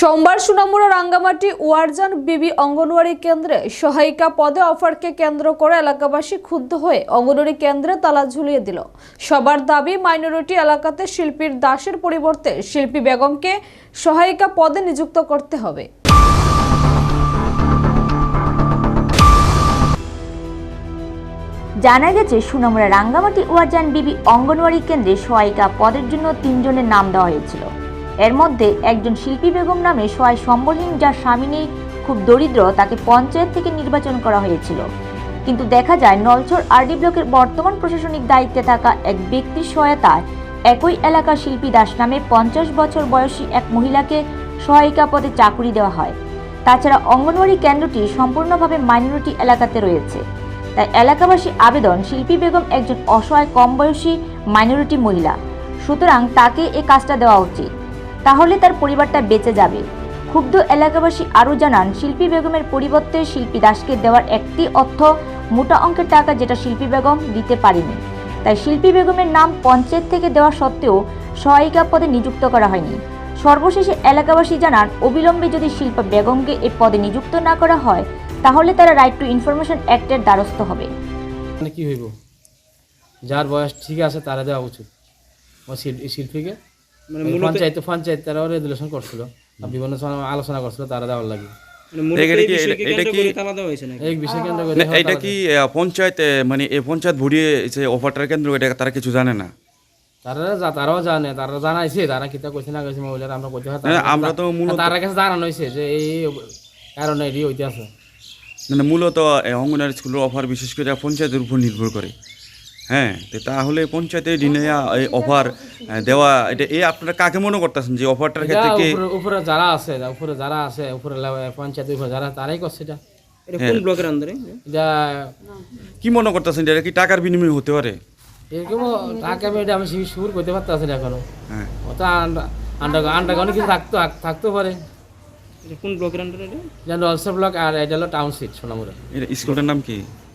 সোমবার সুনামুড়া রাঙ্গামাটি ওয়ারজান বিবি অঙ্গনওয়াড়ি কেন্দ্রে সহায়িকা পদে অফারকে কেন্দ্র করে এলাকাবাসী ক্ষুব্ধ হয়ে অঙ্গনওয়াড়ি কেন্দ্রে তালা ঝুলিয়ে দিল। সবার দাবি, মাইনরিটি এলাকাতে শিল্পীর দাসের পরিবর্তে শিল্পী বেগমকে সহায়িকা পদে নিযুক্ত করতে হবে। জানা গেছে, সুনামুড়া রাঙ্গামাটি ওয়ারজান বিবি অঙ্গনওয়াড়ি কেন্দ্রে সহায়িকা পদের জন্য তিনজনের নাম দেওয়া হয়েছিল। এর মধ্যে একজন শিল্পী বেগম নামে সহায় সম্বলহীন যার স্বামী নেই, খুব দরিদ্র, তাকে পঞ্চায়েত থেকে নির্বাচন করা হয়েছিল। কিন্তু দেখা যায়, নলছর আরডি ব্লকের বর্তমান প্রশাসনিক দায়িত্বে থাকা এক ব্যক্তির সহায়তায় একই এলাকার শিল্পী দাস নামে পঞ্চাশ বছর বয়সী এক মহিলাকে সহায়িকা পদে চাকুরি দেওয়া হয়। তাছাড়া অঙ্গনওয়াড়ি কেন্দ্রটি সম্পূর্ণভাবে মাইনরিটি এলাকাতে রয়েছে। তাই এলাকাবাসী আবেদন, শিল্পী বেগম একজন অসহায় কম বয়সী মাইনরিটি মহিলা। সুতরাং তাকে এ কাজটা দেওয়া উচিত। তাহলে তার পরিবারটা বেঁচে যাবে। ক্ষুব্ধ এলাকাবাসী আরও জানান, শিল্পী বেগমের পরিবর্তে শিল্পী দাসকে দেওয়ার একটি অর্থ মোটা অঙ্কের টাকা যেটা শিল্পী বেগম দিতে পারেনি। তাই শিল্পী বেগমের নাম পঞ্চায়েত থেকে দেওয়া সত্ত্বেও সহায়িকা পদে নিযুক্ত করা হয়নি। সর্বশেষে এলাকাবাসী জানান, অবিলম্বে যদি শিল্পা বেগমকে এ পদে নিযুক্ত না করা হয়, তাহলে তারা রাইট টু ইনফরমেশন অ্যাক্টের দ্বারস্থ হবে। মানে কি হইব? যার বয়স ঠিক আছে তারা দেওয়া উচিত। শিল্পীকে? মানে পঞ্চায়েত পঞ্চায়েত তারা রেজুলেশন করছিল। বিভিন্ন সময় আলোচনা করছিল তারা দেওয়ার লাগে। মানে এটা কি- পঞ্চায়েত মানে এই পঞ্চায়েত ভরিয়ে অফারটার কেন্দ্র এটা তারা কিছু জানে না? তারা তারাও জানে তারা জানাইছে তারা কিতা কইছে না কইছে মহিলারা আমরা কইতে আমরা তো মূলত- তারা কাছে জানানো হয়েছে যে এই কারণে এটি হইতে আছে মানে মূলত অঙ্গনারী স্কুলের অফার বিশেষ করে পঞ্চায়েতের উপর নির্ভর করে। হ্যাঁ তো তাহলে পঞ্চায়েতে দিনে এই অফার দেওয়া এটা এই আপনারা কাকে মনে করতেছেন যে অফারটার ক্ষেত্রে কি উপরে- যারা আছে উপরে যারা আছে উপরে পঞ্চায়েত উপরে যারা তারাই করছে এটা। এটা কোন ব্লকের আন্দারে এটা কি মনে করতেছেন যে এটা কি টাকার বিনিময় হতে পারে? এরকম টাকা আমি এটা আমি সুর করতে পারতেছি না এখনও। হ্যাঁ। ওটা আন্ডার আন্ডারগ্রাউন্ডে কিছু থাকতো থাকতেও পারে। এটা কোন ব্লকের আন্দারে এটা? যেন অলসো ব্লক আর এটা হলো টাউনশিপ সোনামুড়া। এটা স্কুলটার নাম কি?